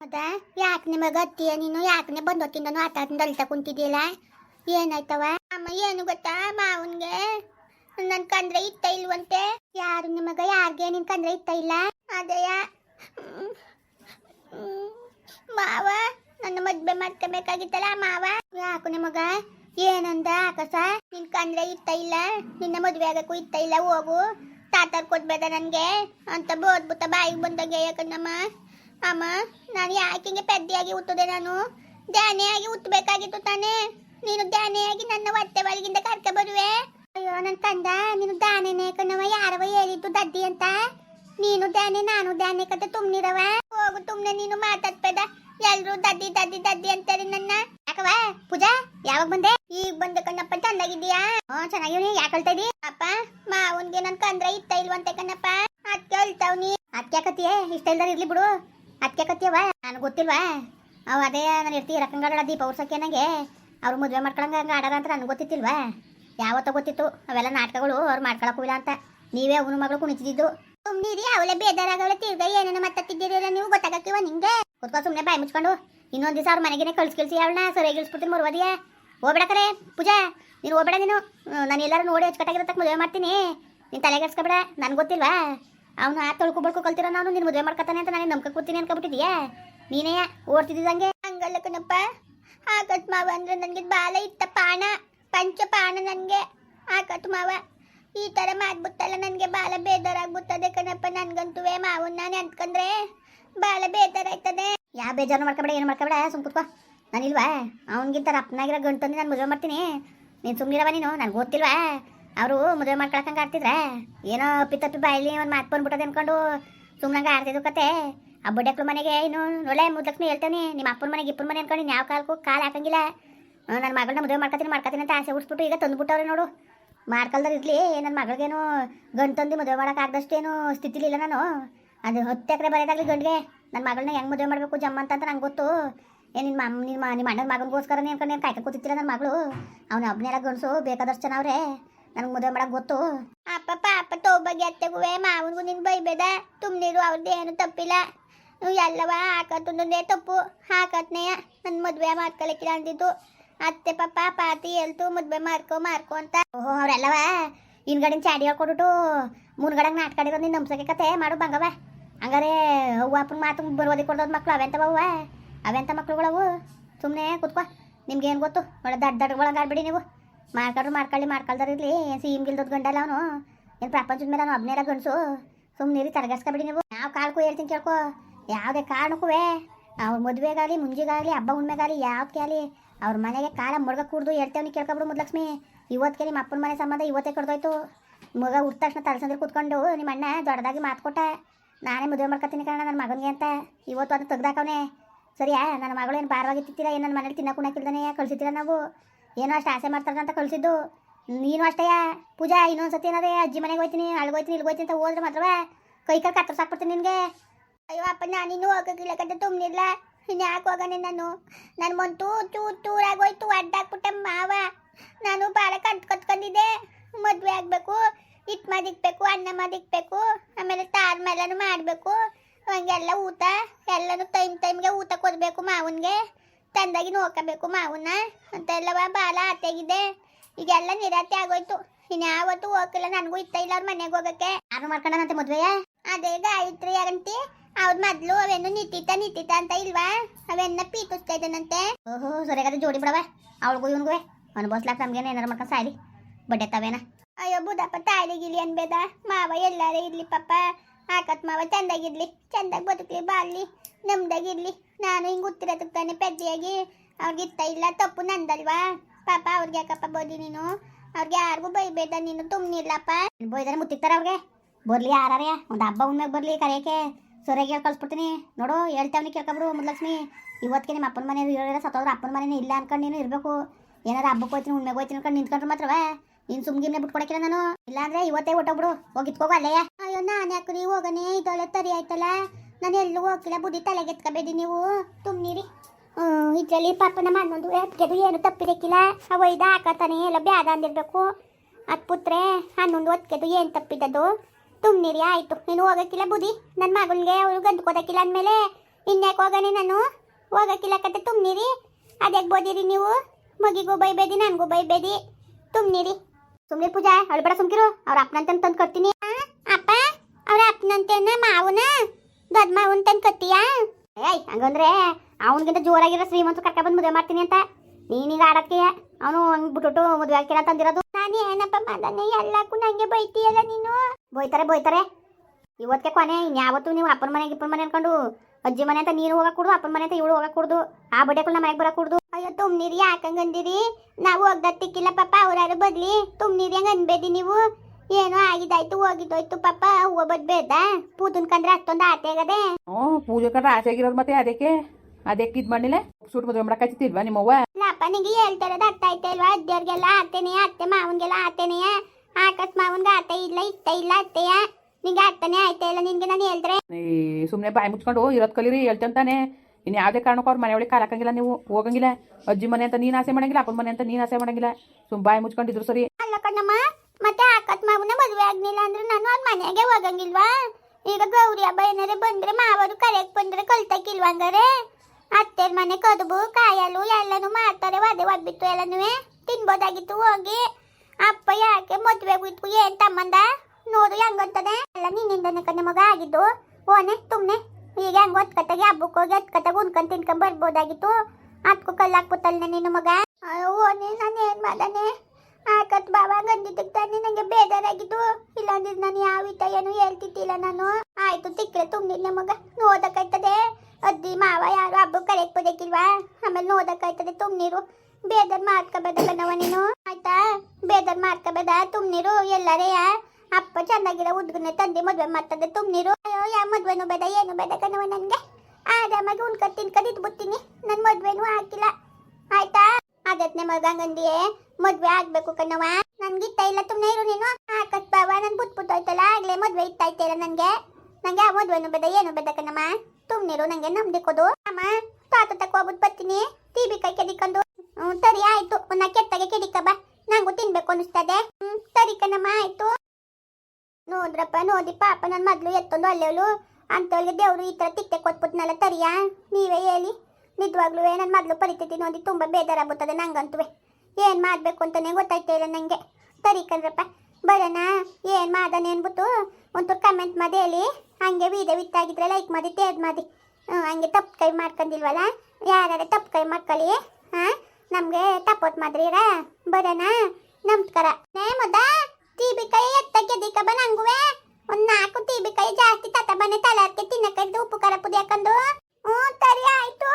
ಹೌದಾ ಯಾಕೆ ನಿಮಗೆ ಅತ್ತಿಯ ನೀನು ಯಾಕನೆ ಬಂದೊತ್ತಿಂದನು ಆಟ ಅಳ್ತಾ ಕುಂತಿದ್ದಿಲ್ಲ ಏನಾಯ್ತವ? ಅಮ್ಮ, ಏನು ಗೊತ್ತಾ? ಮಾವನ್ಗೆ. ನನ್ ಕಂದ್ರೆ ಇತ್ತ ಇಲ್ವಂತೆ. ಯಾರು ನಿಮಗ? ಯಾರಿಗೆ? ನಿನ್ ಕಂದ್ರೆ ಇತ್ತ ಇಲ್ಲ? ಅದೇಯ. ಮಾವ, ನನ್ನ ಮದ್ವೆ ಮಾಡ್ಕೋಬೇಕಾಗಿತ್ತಲ್ಲ ಮಾವ? ಯಾಕು ನಿಮಗ? ಏನಂದ ಆಕಸ ನಿನ್ ಕಂದ್ರೆ ಇತ್ತ ಇಲ್ಲ? ನಿನ್ನ ಮದ್ವೆ ಆಗಕ್ಕೂ ಇತ್ತ ಇಲ್ಲ? ಹೋಗು. ತಾತರ್ ಕೊಡ್ಬೇಡ ನನ್ಗೆ. ಅಂತ ಬೋದ್ಬುತ್ತ ಬಾಯಿಗೆ ಬಂದಂಗೆ ಯಾಕಂದಮ್ಮ ಅಮ್ಮ, ನಾನು ಯಾಕೆ ಹಿಂಗೆ ಪೆದ್ದೆಯಾಗಿ ಉತ್ತದೆ ನಾನು? ಧ್ಯಾನೆಯಾಗಿ ಹುಟ್ಟಬೇಕಾಗಿತ್ತು ತಾನೇ? ನೀನು ಧ್ಯಾನೆಯಾಗಿ ನನ್ನ ಹೊಟ್ಟೆ ಒಳಗಿಂದ ಕರ್ಕ ಬರುವೆ? ಅಯ್ಯೋ ನನ್ನ ತಂದ, ನೀನು ದಾನೆನೆ ಕಣವ ಯಾರವ ಹೇಳಿದ್ದು ದದ್ದಿ ಅಂತ? ನೀನು ದಾನೆ ನಾನು ದಾನೆ ಕತೆ ತುಮ್ನಿರವ ಹೋಗು ತುಮ್ನೆ ನೀನು ಮಾತಾಡ್ಬೇಡ. ಎಲ್ರು ದದ್ದಿ ದದ್ದಿ ದದ್ದಿ ಅಂತಾರೆ ನನ್ನ. ಯಾಕವ ಪೂಜಾ, ಯಾವಾಗ ಬಂದೆ? ಈಗ ಬಂದೆ ಕಣ್ಣಪ್ಪ ಚೆನ್ನಾಗಿದ್ದೀಯಾ ಹ್ಞೂ ಚೆನ್ನಾಗಿವ್ನಿ, ಯಾಕೆ ಹೇಳ್ತಾ ಇದೀ? ಅಪ್ಪ, ಮಾವನ್ಗೆ ನನ್ ಕಂದ್ರ ಇತ್ತ ಇಲ್ವಂತೆ ಕಣ್ಣಪ್ಪ? ಅದ್ಕೆ ಹೇಳ್ತಾವ್ನಿ ಅದ್ ಕತಿಯೇ ಇಷ್ಟ ಇಲ್ದಾರ ಇರ್ಲಿ ಬಿಡು. ಅದ್ಕೆ ಕತ್ತೀವ ನನಗೆ ಗೊತ್ತಿಲ್ವಾ? ಅವ ಅದೇ ನಾನು ಇರ್ತಿ ರಕ್ಕಂಗಡ ದೀಪ ಅವ್ರಸಕ್ಕೆ ನನಗೆ ಅವ್ರು ಮದುವೆ ಮಾಡ್ಕೊಳಂಗೆ ಹಂಗೆ ಆಡಾರ ಅಂತ ನನಗೆ ಗೊತ್ತಿತ್ತಿಲ್ವಾ? ಯಾವತ್ತೋ ಗೊತ್ತಿತ್ತು, ಅವೆಲ್ಲ ನಾಟಕಗಳು ಅವ್ರು ಮಾಡ್ಕೊಳಕ್ಕಿಲ್ಲ ಅಂತ. ನೀವೇ ಅವನು ಮಗಳು ಕುಣಿತಿದ್ದು. ಸುಮ್ನಿರಿ, ಅವಳೆ ಬೇಜಾರಾಗವಳೆ ತಿರ್ಗ ಏನೇನು ಮಾತಾಡ್ತಿದ್ದೀರಲ್ಲ ನೀವು ಗೊತ್ತಾಗಕ್ಕಿವ ನಿಂಗೆ? ಕುತ್ಕೊ ಸುಮ್ಮನೆ ಬಾಯಿ ಮುಚ್ಕೊಂಡು. ಇನ್ನೊಂದು ದಿವಸ ಅವ್ರ ಮನೆಗೇನೆ ಕಳ್ಸಿ ಕಳ್ಸಿ ಅವಳನ್ನ ಸರಿಯಾಗಿ ಇಳಿಸ್ಬಿಡ್ತೀನಿ ಹೋಗ್ಬೇಡ ಕರೆ, ಪೂಜಾ, ನೀನು ಹೋಗ್ಬೇಡ ನೀನು. ನಾನು ಎಲ್ಲರೂ ನೋಡಿ ತಕ್ಕ ಮದುವೆ ಮಾಡ್ತೀನಿ. ನೀನು ತಲೆಗೆಡ್ಸ್ಕೊಬೇಡ ನನ್ಗೆ ಗೊತ್ತಿಲ್ವಾ? ಅವನು ಆ ತೊಳ್ಕೊ ಬಳ್ಕೊ ಕಲ್ತಿರೋ ನಾನು ನಿನ್ನ ಮದುವೆ ಮಾಡ್ಕೊತಾನೆ ಅಂತ ನಾನೇ ನಂಬ್ಕ ಕೂತೀನಿ ಅನ್ಕೊಬಿಟ್ಟಿದ್ಯಾ ನೀನೇ ಓಡ್ತಿದ್ದಂಗೆ ಹಂಗಲ್ಲ ಕಣಪ್ಪ. ಕಟ್ ಮಾವ ಅಂದ್ರೆ ನನಗೆ ಬಾಲ ಇತ್ತ ಪಾಣ ಪಂಚ ಪಾಣ ನನಗೆ. ಕಟ್ ಮಾವ ಈ ಥರ ಮಾಡ್ಬಿಟ್ಟಲ್ಲ ನನಗೆ ಬಾಲ ಬೇಜಾರಾಗ್ಬಿಡ್ತದೆ ಕಣಪ್ಪ. ನನ್ಗಂತುವೆ ಮಾವನ್ನ ನೆನ್ಕೊಂಡ್ರೆ ಬಾಳ ಬೇಜಾರಾಯ್ತದೆ. ಯಾವ ಬೇಜಾರು ಮಾಡ್ಕೊಬೇಡ ಏನು ಮಾಡ್ಕೊಬೇಡ ಸುಮ್ ಕುತ್ಕೋ. ನಾನಿಲ್ವಾ? ಅವನಿಗಿಂತ ರಪ್ಪನಾಗಿರೋ ಗಂಟು ನಾನು ಮದುವೆ ಮಾಡ್ತೀನಿ. ನೀನು ಸುಮ್ಮನಿರವ ನೀನು ನನಗೆ ಗೊತ್ತಿಲ್ವಾ? ಅವರು ಮದುವೆ ಮಾಡ್ಕೊಳಕಂಗೆ ಆಡ್ತಿದ್ರ? ಏನೋ ಅಪ್ಪಿ ತಪ್ಪಿ ಬಾಯಲ್ಲಿ ಒಂದು ಮಾತು ಬಂದ್ಬಿಟ್ಟದೆ ಅನ್ಕೊಂಡು ಸುಮ್ಮನಂಗೆ ಆಡ್ತಿದ್ದು ಕತೆ. ಆ ಬಡ್ಡೆಕ್ಳು ಮನೆಗೆ ಇನ್ನು ಒಳ್ಳೆ ಮುದ್ಲಕ್ಷ್ಮಿ ಹೇಳ್ತೇನೆ ನಿಮ್ಮ ಅಪ್ಪನ ಮನೆಗೆ ಇಪ್ಪನ ಮನೆ ಅನ್ಕೊಂಡು ಯಾವ ಕಾಲಕ್ಕೂ ಕಾಲು ಹಾಕಂಗಿಲ್ಲ. ನನ್ನ ಮಗಳನ್ನ ಮದುವೆ ಮಾಡ್ಕೊತೀನಿ ಮಾಡ್ಕೊತೀನಿ ಅಂತ ಆಸೆ ಉಡ್ಸ್ಬಿಟ್ಟು ಈಗ ತಂದುಬಿಟ್ಟವ್ರೆ ನೋಡು. ಮಾಡ್ಕೊಳ್ದಾರ ಇರಲಿ ನನ್ನ ಮಗಳಿಗೇನು ಗಂಡು ತಂದು ಮದುವೆ ಮಾಡೋಕ್ಕಾಗ್ದಷ್ಟೇನು ಸ್ಥಿತಿಲಿಲ್ಲ ನಾನು. ಅದು ಹತ್ತು ಎಕರೆ ಬರೋದಾಗಲಿ ಗಂಡಿಗೆ. ನನ್ನ ಮಗಳನ್ನ ಹೆಂಗೆ ಮದುವೆ ಮಾಡಬೇಕು ಜಮ್ಮ ಅಂತ ನಂಗೆ ಗೊತ್ತು. ಏನು ನಿಮ್ಮ ಅಮ್ಮ ನಿಮ್ಮ ನಿಮ್ಮ ಅಣ್ಣನ ಮಗನಿಗೋಸ್ಕರ ನೀನು ಏನು ಕಾಯ್ಕೊಂಡು ಕೂತಿರ್ತೀರ ನನ್ನ ಮಗಳು? ಅವನ ಒಬ್ಬನೆಲ್ಲ ಗಂಡಸು, ಬೇಕಾದಷ್ಟು ಜನ ನನಗೆ ಮದುವೆ ಮಾಡಕ್ಕೆ ಗೊತ್ತು? ಅಪ್ಪ ಪಾಪ ತೋಬಗೆ ಅತ್ತೆಗುವೆ ಮಾವನಿಗೂ ನಿನ್ ಬೈಬೇಡ ತುಂಬಿರು ಅವ್ರದ್ದು ಏನು ತಪ್ಪಿಲ್ಲ. ನೀವು ಎಲ್ಲವ ಹಾಕತ್ತೊಂದೊಂದೇ ತಪ್ಪು. ಹಾಕತ್ನೆಯ ನನ್ನ ಮದುವೆ ಮಾಡ್ಕೊಳಕ್ಕಿಲ್ಲ ಅಂದಿದ್ದು. ಅತ್ತೆ ಪಾಪ ಪಾತಿ ಹೇಳ್ತು ಮದುವೆ ಮಾಡ್ಕೊ ಮಾರ್ಕೊ ಅಂತ. ಓಹೋ ಅವರೆಲ್ಲವ? ಹಿಂದ್ಗಡಿನ ಚಾಡಿ ಹೇಳ್ಕೊಟ್ಬಿಟ್ಟು ಮುನ್ಗಡಂಗೆ ನಾಟಕ ಆಡಿರೋದು ನಿನ್ನ ನಂಬ್ಸಕ್ಕೆ ಕತೆ ಮಾಡು ಬಂಗವ ಹಂಗಾರೆ ಅವ್ವ ಅಪ್ಪನ ಮಾತು ಬರೋದಿ ಕೊಡೋದು ಮಕ್ಳು ಅವೆಂತ ಅವ್ವ? ಅವೆಂತ ಮಕ್ಳುಗಳವು? ಸುಮ್ಮನೆ ಕುತ್ಕೋ ನಿಮ್ಗೆ ಏನು ಗೊತ್ತು? ಒಳ್ಳೆ ದಡ್ಡ ದಡ್ಡ ಆಡ್ಬಿಡಿ ಆಡ್ಬೇಡಿ ನೀವು. ಮಾಡ್ಕೊಂಡ್ರು ಮಾಡ್ಕೊಳ್ಳಿ ಮಾಡ್ಕೊಳ್ದಾರ ಇರಲಿ ಸೀಮ್ಗಿಲ್ದದ್ ಗಂಡಲ್ಲ ಅವನು. ಏನು ಪ್ರಪಂಚದ ಮೇಲೆ ಅವನು ಒಬ್ಬನೇರ ಗಂಡಸು? ಸುಮ್ಮನೆ ತರಗಸ್ಕೊಬಿಡಿ ನೀವು. ಯಾವ ಕಾಲಕ್ಕೂ ಹೇಳ್ತೀನಿ ಕೇಳ್ಕೊ. ಯಾವುದೇ ಕಾರಣಕ್ಕೂ ಅವ್ರ ಮದುವೆಗಾಗಲಿ, ಮುಂಜಿಗಾಗಲಿ, ಹಬ್ಬ ಹುಣ್ಮೆಗಾಗಲಿ ಆಗಲಿ, ಅವ್ರ ಮನೆಗೆ ಕಾಲ ಮುಡ್ಗ ಕುಡ್ದು ಹೇಳ್ತೇವೆ ಕೇಳ್ಕೊಬಿಡು ಮುದ್ಲಕ್ಷ್ಮಿ. ಇವತ್ತಿಗೆ ನಿಮ್ಮ ಅಪ್ಪನ ಮನೆ ಸಂಬಂಧ ಇವತ್ತೇ ಕಡ್ದೋಯ್ತು. ಮಗ ಹುಟ್ಟ ತಕ್ಷಣ ತಲಸಂದ್ರೆ ಕೂತ್ಕೊಂಡು ನಿಮ್ಮ ಅಣ್ಣ ದೊಡ್ಡದಾಗಿ ಮಾತು ಕೊಟ್ಟ. ನಾನೇ ಮದುವೆ ಮಾಡ್ಕೊತೀನಿ ಕಣ ನನ್ನ ಮಗನಿಗೆ ಅಂತ. ಇವತ್ತು ಅದು ತೆಗ್ದಾಕವನೇ. ಸರಿಯಾ? ನನ್ನ ಮಗಳು ಏನು ಭಾರವಾಗಿತ್ತಿರ ಏನು ನನ್ನ ಮನೇಲಿ ತಿನ್ನಕ್ಕೆ ಉಣ್ಣಕ್ಕಿಲ್ದಾನೆ ಕಳ್ಸಿದ್ದೀರ ನಾವು? ಏನೋ ಅಷ್ಟು ಆಸೆ ಮಾಡ್ತಾರೆ ಅಂತ ಕಲಿಸಿದ್ದು ನೀನು ಅಷ್ಟೇ ಪೂಜಾ, ಇನ್ನೊಂದು ಸತಿ ಏನಾದ್ರೆ ಅಜ್ಜಿ ಮನೆಗೆ ಹೋಯ್ತೀನಿ ಅಲ್ಗೋಯ್ತೀನಿ ಇಲ್ಗೋಯ್ತೀನಿ ಅಂತ ಹೋದ್ರೆ ಮಾತ್ರವೇ ಕೈ ಕಾಲು ಕತ್ತರ್ಸಾಕ್ಬಿಡ್ತೀನಿ ನಿನಗೆ. ಅಯ್ಯೋ ಅಪ್ಪ ನಾನು ಇನ್ನೂ ಹೋಗೋಕ್ಕಿಲ್ಲ ಕತೆ ತುಂಬಿಲ್ಲ ಇನ್ನು ಯಾಕೆ ಹೋಗೋಣ ನಾನು? ನನ್ನ ಒಂದು ತೂ ತೂರಾಗೋಯ್ತು ಅಡ್ಡಾಕ್ಬಿಟ್ಟೆ ಮಾವ. ನಾನು ಭಾಳ ಕಟ್ ಕತ್ಕೊಂಡಿದ್ದೆ ಮದುವೆ ಆಗಬೇಕು ಹಿಟ್ಟು ಮದಿಕ್ಬೇಕು ಅನ್ನ ಮದಿಕ್ಬೇಕು ಆಮೇಲೆ ತಾರ್ ಮೇಲೂ ಮಾಡಬೇಕು. ಹಂಗೆಲ್ಲ ಊಟ, ಎಲ್ಲನೂ ಟೈಮ್ ಟೈಮ್ಗೆ ಊಟ ಕೊಡಬೇಕು ಮಾವನಿಗೆ. ತಂದಾಗಿ ನೋಡ್ಕೋಬೇಕು ಮಾವನ್ನ. ಅಂತೆಲ್ಲವ ಬಾಲ ಆತೆಗಿದೆ. ಈಗೆಲ್ಲ ನಿರಾತೆ ಆಗೋಯ್ತು. ಇನ್ಯಾವತ್ತು ಹೋಗಿಲ್ಲ ನನಗೂ ಇತ್ತ ಇಲ್ಲ ಅವ್ರ ಮನೆಗೆ ಹೋಗಕ್ಕೆ. ಯಾರು ಮಾಡ್ಕೊಂಡಂತೆ ಮದ್ವೆಯ? ಅದೇ ಗಾಯತ್ರಿ ಯಾರಂತಿ ಅವ್ರ ಮೊದ್ಲು ಅವೇನು ನಿಟ್ಟಿತ ನಿಟ್ಟಿತ ಅಂತ ಇಲ್ವಾ? ಅವೆನ್ನ ಪೀಕಿಸ್ತಾ ಇದ್ದಾನಂತೆ. ಓಹೋ ಸರಿಯಾದ ಜೋಡಿ ಬಿಡವ ಅವಳಿಗೂ ಇವನ್ಗೂ ಅನುಭವಿಸ್ಲಾಕ ನಮ್ಗೇನು ಏನಾರು ಮಾಡ್ಕೊಂಡು ಸಾರಿ ಬಡ್ಡೆ ತವೇನ? ಅಯ್ಯೋ, ಬುದಪ್ಪ ತಾಯಿಗಿಲಿ ಅನ್ಬೇದ. ಮಾವ ಎಲ್ಲಾರೇ ಇರ್ಲಿ ಪಾಪ. ಆಕತ್ ಮಾವ ಚಂದಾಗಿರ್ಲಿ ಚಂದಾಗಿ ಬದುಕ್ಲಿ, ಬಾಳ್ಲಿ ನಮ್ದಾಗಿರ್ಲಿ ನಾನು ಹಿಂಗೆ ಉತ್ತಿರ ತಾನೆ ಪೆದ್ದೆಯಾಗಿ. ಅವ್ರಿಗೆ ಇತ್ತ ಇಲ್ಲ, ತಪ್ಪು ನಂದಲ್ವಾ? ಪಾಪ ಅವ್ರಿಗೆ ಯಾಕಪ್ಪ ಬೋದಿ ನೀನು? ಅವ್ರಿಗೆ ಯಾರಿಗೂ ಬೈಬೇಡ ನೀನು ತುಮ್ನಿಲ್ಲಪ್ಪ ಬೈದಾರೆ ಮುತ್ತಿಕ್ತಾರ ಅವ್ರಿಗೆ? ಬರ್ಲಿ ಯಾರೇ ಒಂದು ಹಬ್ಬ ಉಣ್ಮೆಗೆ ಬರ್ಲಿ ಕರೆಯಕ್ಕೆ. ಸೊರೆಗೆ ಹೇಳಿ ಕಳ್ಸ್ಬಿಡ್ತೀನಿ. ನೋಡು, ಹೇಳ್ತಾವ್ನಿ ಕೇಳ್ಕೊಬ್ರು ಮುದ್ಲಕ್ಷ್ಮಿ. ಇವತ್ತಿಗೆ ನಿಮ್ಮ ಅಪ್ಪನ ಮನೆ ಇರೋ ಸತ್ತೋದ್ರ ಅಪ್ಪನ ಮನೆ ಇಲ್ಲ ಅನ್ಕೊಂಡು ನೀನು ಇರಬೇಕು. ಏನಾರು ಹಬ್ಬಕ್ಕೆ ಹೋಯ್ತೀನಿ ಉಣ್ಮೆಗೆ ಹೋಯ್ತೀನಿ ಅನ್ಕೊಂಡು ನಿಂತ್ಕೊಂಡ್ರೆ ಮಾತ್ರವ? ನೀನು ಸುಮ್ಗಿಮ್ನೆ ಬಿಟ್ಕೊಡಕ್ಕಿಲ್ಲ ನಾನು? ಇಲ್ಲಾಂದ್ರೆ ಇವತ್ತೇ ಹೊಟ್ಟೋಗ್ಬಿಡು ಹೋಗಿತ್ಕೋಗ ಅಲ್ಲಯ್ಯ ಅಯ್ಯೋ, ನಾನು ಯಾಕ್ರಿ ಹೋಗನೆ? ಇದೊಳೆ ತರಿ ಆಯ್ತಲ್ಲ? ನಾನು ಎಲ್ಲೂ ಹೋಗಿಲ್ಲ ಬುದ್ಧಿ ತಲೆಗೆ ಎತ್ಕೋಬೇಡಿ ನೀವು. ತುಮ್ನಿರಿ ಇದರಲ್ಲಿ ಪಾಪ ನಮ್ಮ ಅಣ್ಣಂದು ಎತ್ಕೆದು ಏನು ತಪ್ಪಿರಕ್ಕಿಲ್ಲ ಅವೈದ ಹಾಕತಾನೆ. ಎಲ್ಲ ಬ್ಯಾದ ಅಂದಿರ್ಬೇಕು. ಅದು ಪುತ್ರೆ, ಹನ್ನೊಂದು ಹೊತ್ಕೆದು ಏನು ತಪ್ಪಿದ್ದದು? ತುಮ್ನಿರಿ ಆಯಿತು. ನೀನು ಹೋಗಕ್ಕಿಲ್ಲ ಬುದಿ ನನ್ನ ಮಗನಿಗೆ ಅವ್ರು ಗಂದ್ಕೋದಕ್ಕಿಲ್ಲ ಅಂದಮೇಲೆ ಇನ್ಯಾಕೆ ಹೋಗನೆ ನಾನು? ಹೋಗಕ್ಕಿಲ್ಲ ಕತೆ ತುಮ್ನಿರಿ ಅದ್ಯಾಕೆ ಬೋದಿರಿ ನೀವು? ಮಗಿಗೂ ಬೈಬೇದಿ ನನಗೂ ಬೈಬೇದಿ ತುಮ್ನಿರಿ ಸುಮ್ನೆ ಪೂಜಾ ಅಳ್ಬೇಡ ಸುಮ್ಕಿರು. ಅವ್ರ ಅಪ್ಪನಂತ ತಂದು ಕೊಡ್ತೀನಿ. ಅಪ್ಪ, ಅವ್ರ ಅಪ್ಪನಂತೇನ ಮಾವನ ದೊಡ್ಡ ಮಾವನ್ ತಂದು ಕಟ್ತೀಯಾ ಏಯ್, ಹಂಗಂದ್ರೆ ಅವನಿಗಿಂತ ಜೋರಾಗಿರೋ ಶ್ರೀಮಂತ ಕರ್ಕ ಬಂದು ಮದುವೆ ಮಾಡ್ತೀನಿ ಅಂತ. ನೀನೀಗ ಆಡಕ್ಕೆ ಅವನು ಹಂಗ್ ಬಿಟ್ಬಿಟ್ಟು ಮದುವೆ ಹಾಕಿಲ್ಲ ತಂದಿರೋದು. ನಾನು ಏನಪ್ಪ ಮಾದನೆ, ಎಲ್ಲಕ್ಕೂ ನಂಗೆ ಬೈತೀಯಲ್ಲ ನೀನು? ಬೈತಾರೆ ಬೈತಾರೆ. ಇವತ್ತೇ ಕೊನೆ, ಇನ್ಯಾವತ್ತು ನೀವು ಅಪ್ಪನ ಮನೆಗೆ ಇಪ್ಪನ ಮನೆ ಅನ್ಕೊಂಡು ಅಜ್ಜಿ ಮನೆ ಅಂತ ನೀನು ಹೋಗಕ್ ಕೊಡು ಅಪ್ಪನ ಮನೆ ಅಂತ ಇವಳು ಹೋಗಕ್ ಕೊಡ್ದು. ಆ ಬಡ್ಡೆಗಳು ನಮ್ಮ ಮನೆಗೆ ಬರಕ್ ಕೊಡ್ದು. ಅಯ್ಯೋ ತುಮ್ನೀರಿ ಹಾಕಂಗಂದಿರಿ ನಾವು ಹೋಗ್ದತ್ತಿಕ್ಕಿಲ್ಲ ಪಾಪ ಅವ್ರಾರು ಬದ್ಲಿ. ತುಮ್ನೀರಿ ಹಂಗ ಅನ್ಬೇಡಿ ನೀವು? ಏನೋ ಆಗಿದಾಯ್ತು ಹೋಗಿದ್ದೋಯ್ತು ಪಾಪ ಹೂವ ಬೇಡ ಪೂತನ್ ಕಂಡ್ರೆ ಅಷ್ಟೊಂದು ಆಟೆ ಆಗದೆ? ಹ್ಞೂ ಪೂಜೆ ಕಂಡ್ರೆ ಆಸೆ ಆಗಿರೋದು ಮತ್ತೆ ಅದಕ್ಕೆ? ಅದಕ್ಕೆ ಇದು ಮಾಡಿಲ್ಲ ಸೂಟ್ ಮದುವೆ ಮಾಡಕ್ಕೆ ಹಚ್ಚಿತಿಲ್ವಾ ನಿಮ್ಮವ್ವ? ಅಪ್ಪ ನಿಂಗೆ ಹೇಳ್ತಿರೋದು ಅರ್ಥ ಆಯ್ತಾ ಇಲ್ವಾ? ಅಜ್ಜಿಯವ್ರಿಗೆಲ್ಲ ಆತೇನೆ ಅತ್ತೆ ಮಾವನ್ಗೆಲ್ಲ ಆತೇನೆಯ ಆಕಸ್ ಮಾವನ್ಗೆ ಆತ ಇಲ್ಲ ಇತ್ತ ಇಲ್ಲ ಅತ್ತೆಯ? ನಿಂಗೆ ಆಗ್ತಾನೆ ಆಯ್ತಾ ಇಲ್ಲ ನಿನ್ಗೆ? ನಾನು ಹೇಳಿದ್ರೆ? ಈ ಸುಮ್ಮನೆ ಬಾಯಿ ಮುಚ್ಕೊಂಡು ಇರೋದು ಕಲೀರಿ ಹೇಳ್ತಂತಾನೆ ಇನ್ನು ಯಾವುದೇ ಕಾರಣಕ್ಕೂ ಅವ್ರ ಮನೆ ಒಳಗೆ ಕಾಲಕ್ಕಂಗಿಲ್ಲ ನೀವು ಹೋಗಂಗಿಲ್ಲ. ಅಜ್ಜಿ ಮನೆ ಅಂತ ನೀನು ಆಸೆ ಮಾಡಂಗಿಲ್ಲ ಅಪ್ಪನ ಮನೆ ಅಂತ ನೀನು ಆಸೆ ಮಾಡಂಗಿಲ್ಲ. ಸುಮ್ ಬಾಯಿ ಮುಚ್ಕೊಂಡಿದ್ರು ಸರಿ. ಅಲ್ಲ ಕಣ್ಣಮ್ಮ ಮತ್ತೆ ಆಕತ್ ಮಾವನ ಮದುವೆ ಆಗ್ಲಿಲ್ಲ ಅಂದ್ರೆ ನಾನು ಅವ್ರ ಮನೆಗೆ ಹೋಗಂಗಿಲ್ವಾ? ಈಗ ಗೌರಿ ಹಬ್ಬ ಏನಾರೆ ಬಂದ್ರೆ ಮಾವರು ಕರೆಕ್ ಬಂದ್ರೆ ಕಲ್ತಕ್ಕಿಲ್ವಾ ಹಂಗಾರೆ ಅತ್ತೆರ್ ಮನೆ ಕದುಬು ಕಾಯಲು ಎಲ್ಲಾನು ಮಾಡ್ತಾರೆ ಒದೆ ಒದ್ಬಿಟ್ಟು ಎಲ್ಲನೂ ತಿನ್ಬೋದಾಗಿತ್ತು ಹೋಗಿ. ಅಪ್ಪ ಯಾಕೆ ಮದ್ವೆ ಬಿಟ್ಟು ಏನ್ ತಮ್ಮಂದ? ನೋಡು ಹೆಂಗಂತದೆ ಅಲ್ಲ, ನಿನ್ನಿಂದನೇ ಕಣ್ಣೆ ಮಗ ಆಗಿದ್ದು. ಓನೆ ತುಮ್ನೆ ಈಗ ಹೆಂಗ್ ಒತ್ಕತ್ತಾಗಿ ಹಬ್ಬಕ್ಕೆ ಹೋಗಿ ಒತ್ಕತ್ತಾಗ ಉಣ್ಕೊಂಡ್ ತಿನ್ಕೊಂಡ್ ಬರ್ಬೋದಾಗಿತ್ತು. ಅದಕ್ಕೂ ಕಲ್ಲಾಕ್ಬಿಟ್ಟಲ್ಲ ನೀನು ಮಗ? ಓನೆ ನಾನು ಏನ್ ಮಾಡನೆ ಆಕತ್ ಬಾವ ಗಂದಿದ್ದಕ್ಕೆ ತಾನೆ ನಂಗೆ ಬೇಜಾರಾಗಿದ್ದು. ಇಲ್ಲಾಂದ್ರೆ ನಾನು ಯಾವ ಇತ ಏನು ಹೇಳ್ತಿದ್ದಿಲ್ಲ ನಾನು. ಆಯ್ತು ತಿಕ್ಕರೆ ತುಂಬಿಲ್ಲ ಮಗ. ನೋದಕ್ಕಾಯ್ತದೆ. ಅಜ್ಜಿ ಮಾವ ಯಾರು ಹಬ್ಬಕ್ಕೆ ಕರೆಕ್ಟ್ ಬದಕಿಲ್ವಾ ಆಮೇಲೆ ನೋದಕ್ಕಾಯ್ತದೆ ತುಂಬಿರು ಬೇದರ್ ಮಾಡ್ಕೋಬೇಡ ಕಣವ ನೀನು. ಆಯ್ತಾ? ಬೇದರ್ ಮಾಡ್ಕೋಬೇಡ ತುಂಬಿರು ಎಲ್ಲರೇ ಅಪ್ಪ ಚೆನ್ನಾಗಿರೋ ಹುಡುಗನ ತಂದೆ ಮದುವೆ ಮಾಡ್ತದೆ ತುಮ್ನಿರು ಅಯ್ಯೋ, ಯಾ ಮದುವೆನೂ ಬೇಡ, ಏನು ಬೇಡ ಕಣವ ನನಗೆ. ಆರಾಮಾಗಿ ಉಣ್ಕೊಂಡು ತಿನ್ಕೊಂಡು ಇದ್ಬಿಡ್ತೀನಿ. ನನ್ನ ಮದ್ವೆನೂ ಹಾಕಿಲ್ಲ. ಆಯ್ತಾ? ಆಗತ್ನೆ ಮಗಂಗಂದಿಯೇ ಮದುವೆ ಆಗ್ಬೇಕು ಕಣವ ನನ್ಗೆ ಇತ್ತ ಇಲ್ಲ ತುಮ್ನೆ ಇರು ನೀನು. ಹಾಕತ್ ಬಾವ ನನ್ ಬುಟ್ ಬುಟ್ ಹೋಯ್ತಲ್ಲ, ಆಗ್ಲೇ ಮದುವೆ ಇತ್ತ ಐತಲ್ಲ ನನ್ಗೆ? ನಂಗೆ ಆ ಮದುವೆನೂ ಬೇಡ, ಏನು ಬೇಡ ಕಣಮ್ಮ ತುಮ್ನಿರು ನಂಗೆ ನಂಬಿಕೋದು ಅಮ್ಮ, ತಾತ ತಕ್ಕ ಹೋಗ್ಬಿಟ್ಟು ಬರ್ತೀನಿ. ಟಿವಿ ಕೈ ಕೆಡಿಕೊಂಡು. ಸರಿ, ಆಯ್ತು. ಒಂದ ಕೆತ್ತಾಗೆ ಕೆದಿಕ ಬಾ. ನಂಗೂ ತಿನ್ಬೇಕು ಅನಿಸ್ತದೆ ಹ್ಮ್, ಸರಿ ಕಣಮ್ಮ ಆಯ್ತು. ನೋಡ್ರಪ್ಪ ನೋಡಿ ಪಾಪ ನನ್ನ ಮೊದ್ಲು ಎತ್ತೊಂದು ಅಲ್ಲೆವಳು ಅಂತವಳಿಗೆ ದೇವ್ರು ಈ ತರ ತಿಕ್ಕೆ ಕೊಟ್ಬಿಟ್ನಲ್ಲ ತರಿಯಾ? ನೀವೇ ಹೇಳಿ. ನಿಜವಾಗ್ಲೂ ನನ್ನ ಮೊದಲು ಪರಿಸ್ಥಿತಿ ನೋಡಿ ತುಂಬ ಬೇಜಾರಾಗುತ್ತದೆ ನಂಗಂತೂ ಏನು ಮಾಡಬೇಕು ಅಂತಾನೆ ಗೊತ್ತಾಯ್ತಾ ಇಲ್ಲ ನನಗೆ ತರಿ ಕಣ್ರಪ್ಪ ಬರೋಣ ಏನು ಮಾಡೋಣ ಅನ್ಬಿಟ್ಟು ಒಂಚೂರು ಕಮೆಂಟ್ ಮಾಡಿ ಹೇಳಿ. ಹಂಗೆ ವೀಡಿಯೋ ವಿತ್ತಾಗಿದ್ರೆ ಲೈಕ್ ಮಾಡಿ ತೇಜ್ ಮಾಡಿ. ಹಂಗೆ ತಪ್ಪು ಕೈ ಮಾಡ್ಕೊಂಡಿಲ್ವಲ್ಲ ಯಾರು ತಪ್ಪು ಕೈ ಮಾಡ್ಕೊಳ್ಳಿ. ಹಾಂ? ನಮಗೆ ತಪ್ಪೋತ್ ಮಾಡಿರಿ ಬರೋಣ ನಮಸ್ಕಾರ. ನೇ ಟಿಬಿ ಕೈ ಎತ್ತಕ್ಕೆ ದಿಕ್ಕ ಬಂಗುವೆ ಒಂದ್ ನಾಲ್ಕು ಟಿಬಿ ಕೈ ಜಾಸ್ತಿ ತತ ಬನ್ನಿ ತಲಾರ್ಕೆ ತಿನ್ನಕ್ಕೆ ಉಪ್ಪು ಖಾರ ಪುಡಿ ಹ್ಞೂ ಸರಿ ಆಯ್ತು.